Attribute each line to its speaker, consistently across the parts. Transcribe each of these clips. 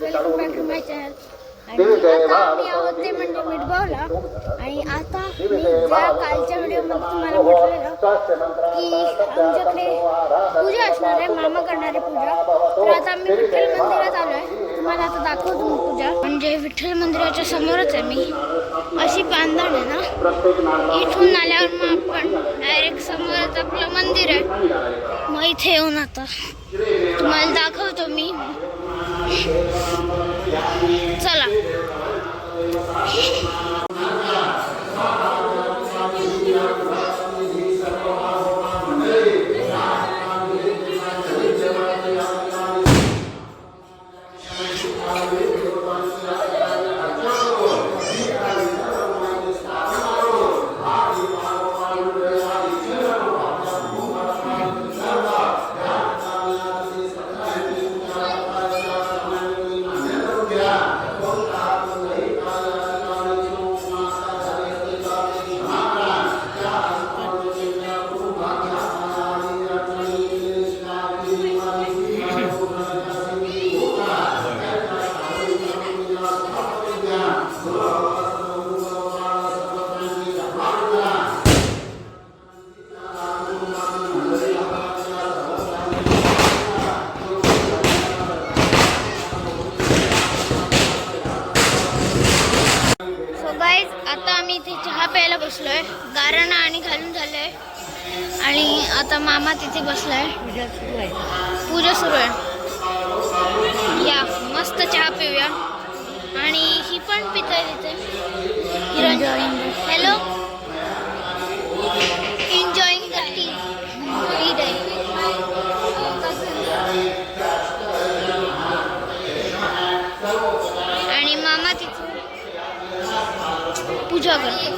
Speaker 1: Welcome back to my channel आणि आता आम्ही आहोत ते म्हणजे मिठगावला आणि आता मी ज्या कालच्या व्हिडिओमध्ये तुम्हाला म्हटलेलं की आमच्याकडे पूजा असणार आहे मामा करणार पूजा. तर आता आम्ही विठ्ठल मंदिरात आलो आहे तुम्हाला आता दाखवतो मी पूजा. म्हणजे विठ्ठल मंदिराच्या समोरच आहे मी. अशी बांधण आहे ना. इथून आल्यावर मग आपण डायरेक्ट समोरच आपलं मंदिर आहे. मग इथे येऊन आता. तुम्हाला दाखवतो मी. Yeah. आणि आता मामा तिथे बसलाय. पूजा सुरू आहे. या मस्त चहा पिऊया. आणि ही पण पितोय तिथे. हॅलो एन्जॉईंग द आहे आणि मामा तिथे. पूजा करतो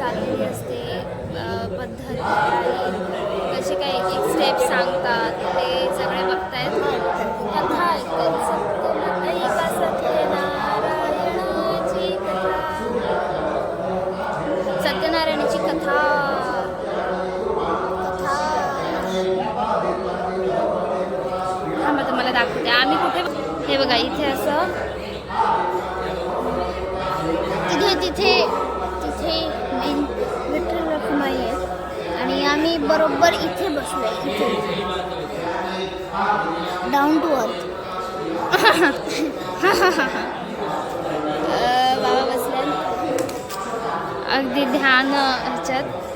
Speaker 2: चाललेली असते पद्धत काय कसे काय एक स्टेप सांगतात ते सगळे बघतायत. अगदी ध्यान ह्याच्यात.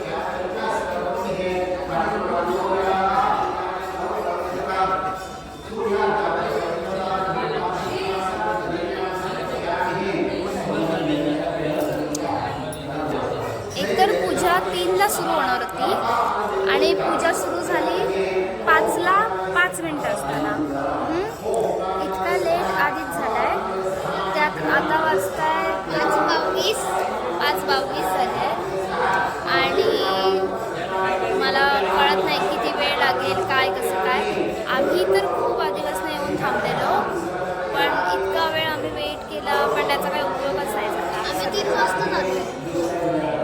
Speaker 1: तीन वाजता जातो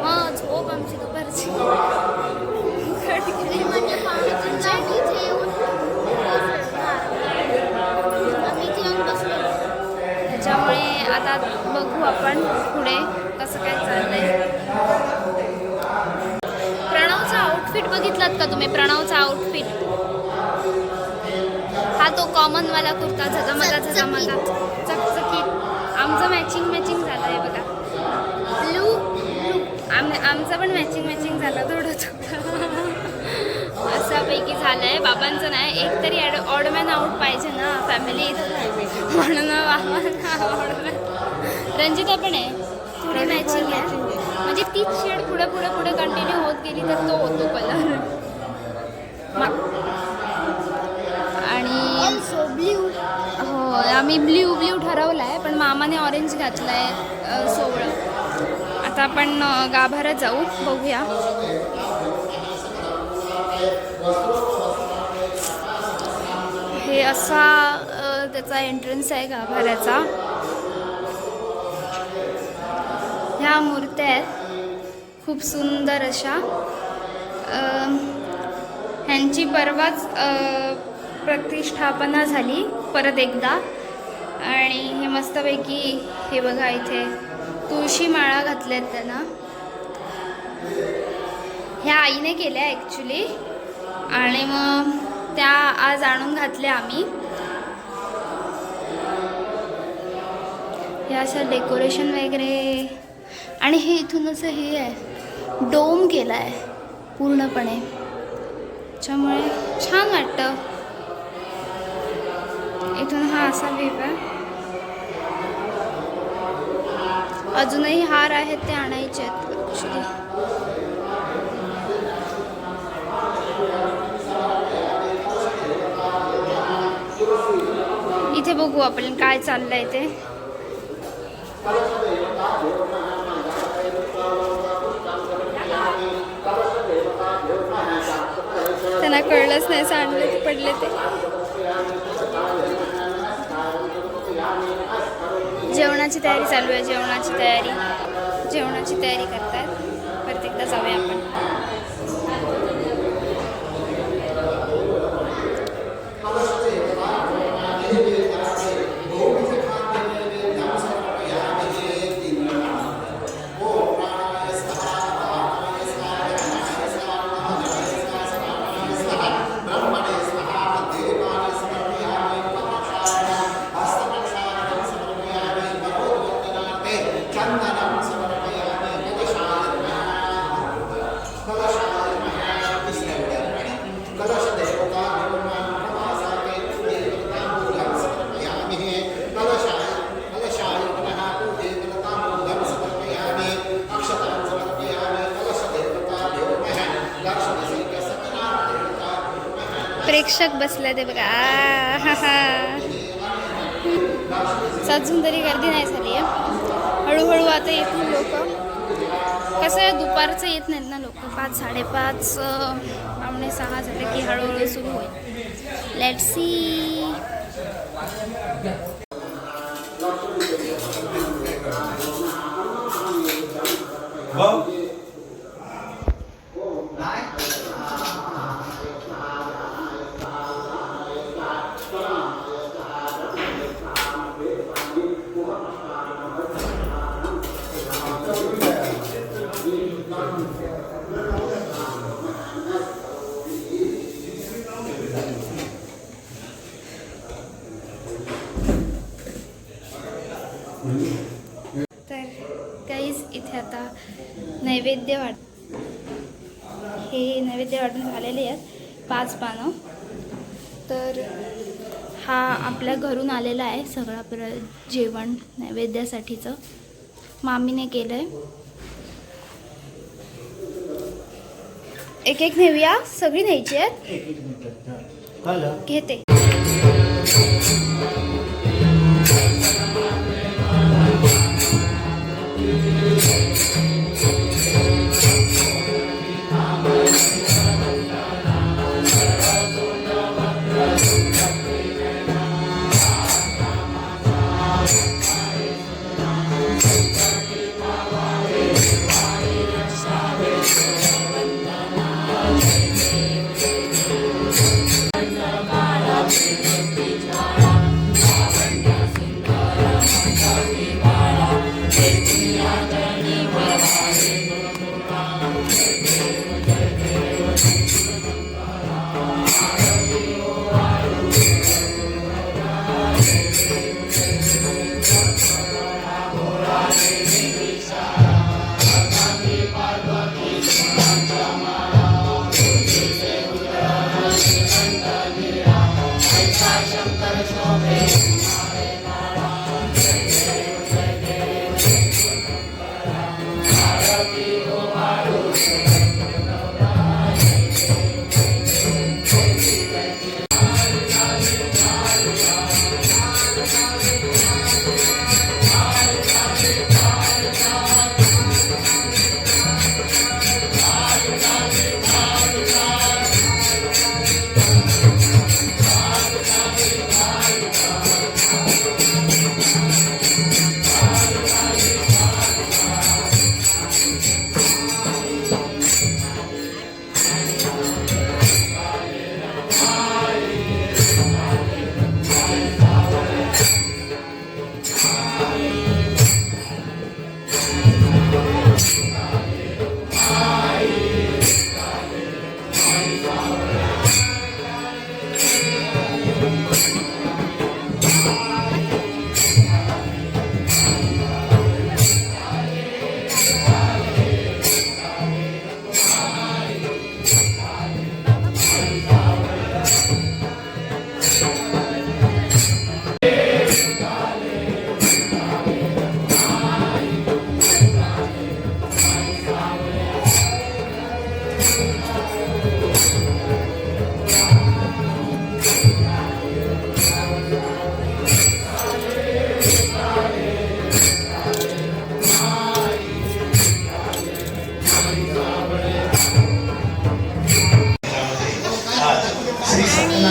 Speaker 2: मग झोप आमची दुपारची
Speaker 1: मी म्हणजे पावणे तीनच्या इथे येऊन आम्ही इथे येऊन बसलो
Speaker 2: त्याच्यामुळे आता बघू आपण पुढे कसं काय चाललंय. प्रणवचा आउटफिट बघितलात का तुम्ही? प्रणवचा आउटफिट हा तो कॉमन वाला कुर्ता झगमगा झगमगा. चकचकीत. आमचं मॅचिंग मॅचिंग झालं आहे बघा. आम आमचं पण मॅचिंग मॅचिंग झालं थोडं थोडं. असापैकी झालं आहे बाबांचं नाही एक तरी ॲड ऑडमॅन आउट पाहिजे ना फॅमिली म्हणून रंजिता पण आहे. थोडी मॅचिंग आहे. म्हणजे तीच शेड पुढे पुढे पुढे कंटिन्यू होत गेली तर तो होतो कलर आणि हो आम्ही ब्ल्यू ब्ल्यू ठरवला आहे पण मामाने ऑरेंज घातला आहे सोवळं. आता आपण गाभाऱ्यात जाऊ बघूया. हे असा त्याचा एंट्रन्स आहे गाभाऱ्याचा. ह्या मूर्त्या आहेत. खूप सुंदर अशा. ह्यांची परवाच प्रतिष्ठापना झाली परत एकदा. आणि हे मस्तपैकी हे बघा इथे. तुळशी माळा घातल्यात त्यांना. ह्या आईने केल्या ॲक्च्युली आणि मग त्या आज आणून घातल्या आम्ही. हे असं डेकोरेशन वगैरे. आणि हे इथून असं हे आहे. डोम केला आहे पूर्णपणे. त्याच्यामुळे छान वाटतं. इथून हा असा व्ह्यू आहे. अजूनही हार आहेत ते आणायचे आहेत ॲक्च्युली इथे बघू आपण काय चाललंय ते. त्यांना कळलंच नाही सांडले ते पडले ते. जेवणाची तयारी चालू आहे जेवणाची तयारी जेवणाची तयारी करतात परत एकदा जाऊया आपण. प्रेक्षक बसले ते बघा. आ, हा, हा. अजून तरी गर्दी नाही झाली आहे हळूहळू आता येतील लोक. कसं आहे दुपारचं येत नाहीत ना लोक. पाच साडेपाच पावणे सहा झाले की हळूहळू सुरू होईल. लेट सी पाच पानं. तर हा आपल्या घरून आलेला आहे सगळा प्र जेवण नैवेद्यासाठीचं. मामीने केलं आहे एक एक नेऊया. सगळी न्यायची आहेत? घेते. Thank you.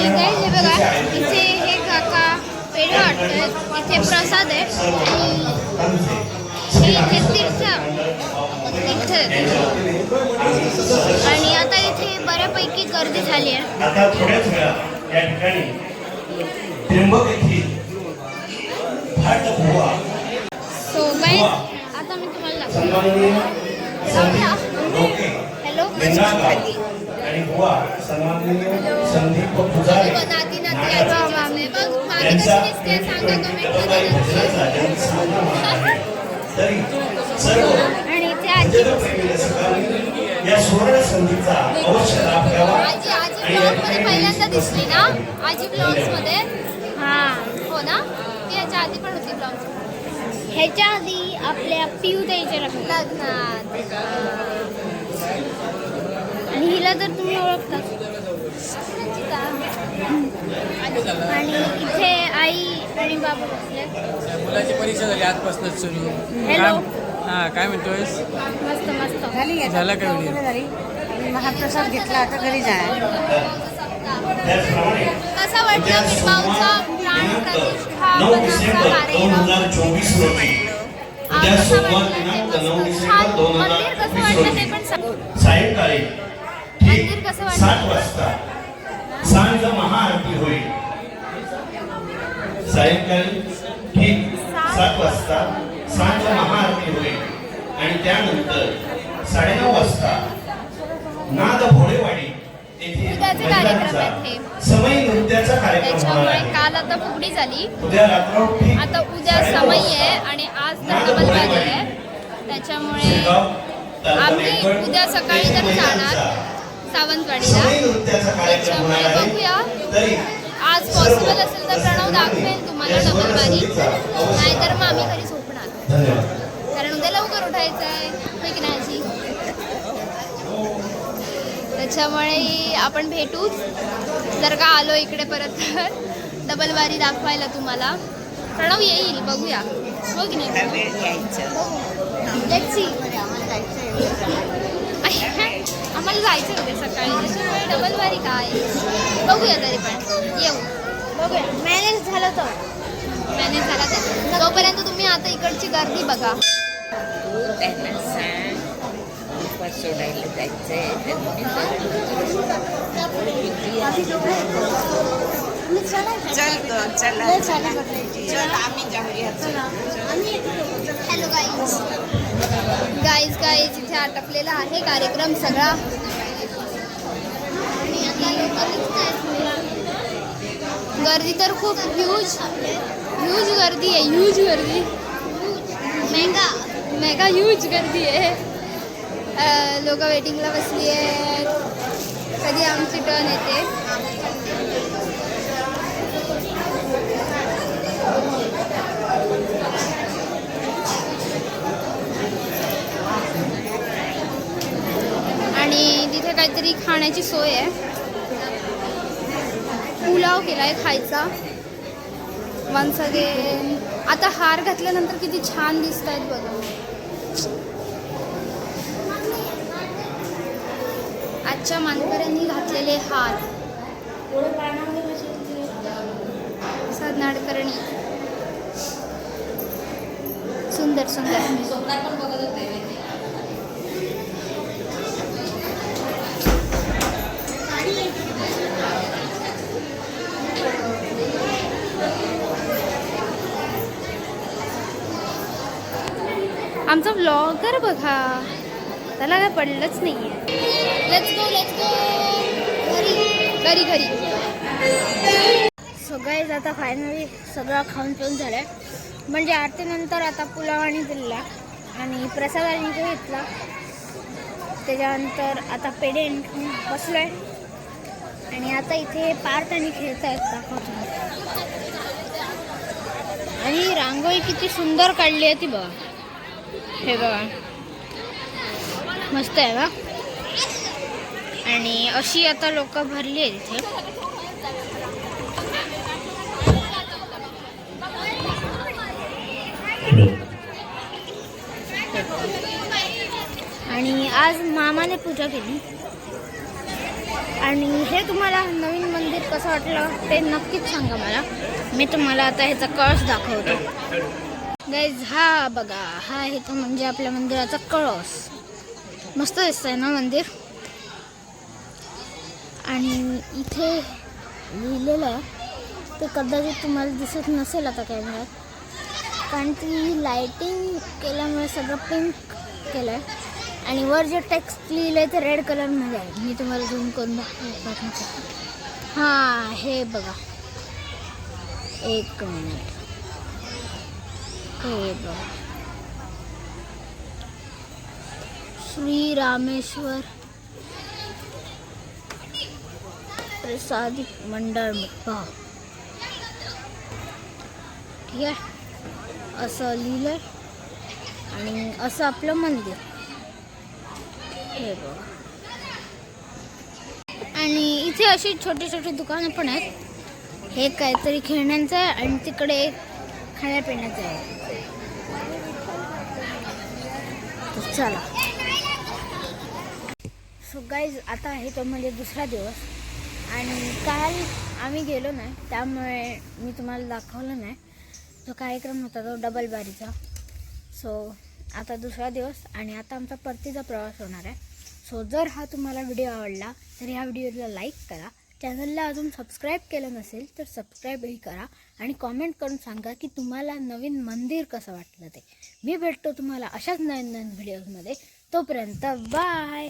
Speaker 1: इथे हे काका पेढे वाटतात इथे प्रसाद आहे. इथे तीर्थ. तीर्थ आणि आता इथे बऱ्यापैकी गर्दी झाली आहे.
Speaker 3: आता थोड्याच वेळा या ठिकाणी त्र्यंबक येथील भाट भुवा
Speaker 1: सो गाईस आता मी तुम्हाला दाखवतो.
Speaker 3: लिंगागाव आणि गोवा सन्माननीय संदीप पुजारी यांचा तरी सर्व या सुवर्ण संधीचा अवश्य लाभ घ्यावा आणि
Speaker 2: पहिल्यांदा दिसली ना आजी ब्लॉग्समध्ये
Speaker 1: हा
Speaker 2: हो ना ती याच्या आधी पण होती ब्लॉग्स
Speaker 1: ह्याच्या आधी आपल्या पिऊ द्यायच्या लग्नात हिला तर तुम्ही ओळखता. आणि इथे आई आणि बाबा बसले.
Speaker 4: मुलाची परीक्षा झाली आजपासूनच सुरू. काय- हा काय म्हणतोयस?
Speaker 1: मस्त मस्त.
Speaker 4: झाला का
Speaker 5: आणि महाप्रसाद घेतला आता घरी जाय
Speaker 2: कसा वाटलं बिरबावचा प्राण कार्यक्रम? मंदिर कसं ते पण सांग.
Speaker 3: सायंकाळी सात वाजता. सांज महाआरती होईल. सायंकाळी ठीक सात वाजता सांज महाआरती होईल. आणि त्यानंतर साडेनऊ वाजता नाद भोळेवाडी. समय नृत्याचा कार्यक्रम होणार
Speaker 2: त्याच्यामुळे
Speaker 3: आहे.
Speaker 2: काल आता फुगडी झाली.
Speaker 3: उद्या रात्र
Speaker 2: आता उद्या समय आहे आणि आज वारी आहे. त्याच्यामुळे आम्ही उद्या सकाळी तर जाणार. सावंतवाडीला. त्याच्यामुळे
Speaker 3: आहे.
Speaker 2: बघूया.
Speaker 3: तरी
Speaker 2: आज पॉसिबल असेल तर प्रणव दाखवेल तुम्हाला
Speaker 3: या
Speaker 2: डबल वारी
Speaker 3: सुवर्णसंधीचा अवश्य.
Speaker 2: नाहीतर मग आम्ही घरी झोपणार.
Speaker 3: धन्यवाद.
Speaker 2: कारण उद्या लवकर उठायचं आहे की नाही आजी? त्याच्यामुळे आपण भेटूच जर का आलो इकडे परत तर डबल वारी दाखवायला तुम्हाला. प्रणव येईल बघूया. हो की नाही? आम्हाला जायचं होते सकाळी. त्याच्यामुळे डबल वारी काय बघूया तरी पण. येऊ.
Speaker 1: बघूया. मॅनेज झालं तर.
Speaker 2: मॅनेज झाला तर. तोपर्यंत तुम्ही आता इकडची गर्दी बघा.
Speaker 5: त्यांना सांग. उपास सोडायला जायचंय. चल ग चला चल. आम्ही जाऊया.
Speaker 2: हॅलो गाईज गाईज गाईज इथे आटपलेला आहे कार्यक्रम सगळा. गर्दी तर खूप ह्यूज ह्यूज गर्दी आहे ह्यूज गर्दी. मेगा मेगा ह्यूज गर्दी आहे. लोक वेटिंगला बसली आहेत. कधी आमची टर्न येते? काहीतरी खाण्याची सोय आहे. पुलाव केला आहे खायचा. वन्स अगेन आता हार घातल्यानंतर किती छान दिसत आहेत बघा. आजच्या मानकऱ्यांनी घातलेले हार. नाडकर्णी सुंदर सुंदर. आमचा ब्लॉगर बघा. त्याला काय पडलंच नाही आहे घरी. घरी
Speaker 1: सगळेच आता फायनली सगळं खाऊन पिऊन झालंय. म्हणजे आरतीनंतर आता पुलाव आणि दिला आणि प्रसाद आणि तो घेतला. त्याच्यानंतर आता पेढे खाऊन बसलोय. आणि आता इथे पार्ट आणि खेळत आहेत दाखवतो आणि रांगोळी किती सुंदर काढली आहे ती बघा. हे बघा. मस्त आहे ना आणि अशी आता लोक भरली आहेत इथे. आणि आज मामाने पूजा केली. आणि हे तुम्हाला नवीन मंदिर कसं वाटलं ते नक्कीच सांगा मला. मी तुम्हाला आता ह्याचा कळस दाखवतो. गाईज हा बघा हा आहे तो म्हणजे आपल्या मंदिराचा कळस. मस्त दिसतंय ना मंदिर? आणि इथे लिहिलेलं आहे ते कदाचित तुम्हाला दिसत नसेल आता कॅमेऱ्यात कारण ती लायटिंग केल्यामुळे सगळं पिंक केलं आहे आणि वर जे टेक्स्ट लिहिलं आहे ते रेड कलरमध्ये आहे. मी तुम्हाला झूम करून दाखवतो. हां हे बघा. एक मिनिट हे. श्री रामेश्वर प्रसादिक मंडळ भाव ठीक आहे? असं लिहिलंय. आणि असं आपलं मंदिर. हे बघा. आणि इथे अशी छोटी छोटी दुकानं पण आहेत. हे काहीतरी खेळण्यांचं आहे आणि तिकडे एक खाण्यापिण्याचं आहे तर चला. सो गाईज आता आहे तो म्हणजे दुसरा दिवस. आणि काल आम्ही गेलो नाही त्यामुळे मी तुम्हाला दाखवलं नाही. जो कार्यक्रम होता तो डबल बारीचा. सो आता दुसरा दिवस आणि आता आमचा परतीचा प्रवास होणार आहे. सो जर हा तुम्हाला व्हिडिओ आवडला तर ह्या व्हिडिओला लाईक करा. चॅनलला अजून सबस्क्राईब केलं नसेल तर सबस्क्राईबही करा आणि कॉमेंट करून सांगा की तुम्हाला नवीन मंदिर कसं वाटलं ते. मी भेटतो तुम्हाला अशाच नवीन नवीन व्हिडिओजमध्ये तोपर्यंत बाय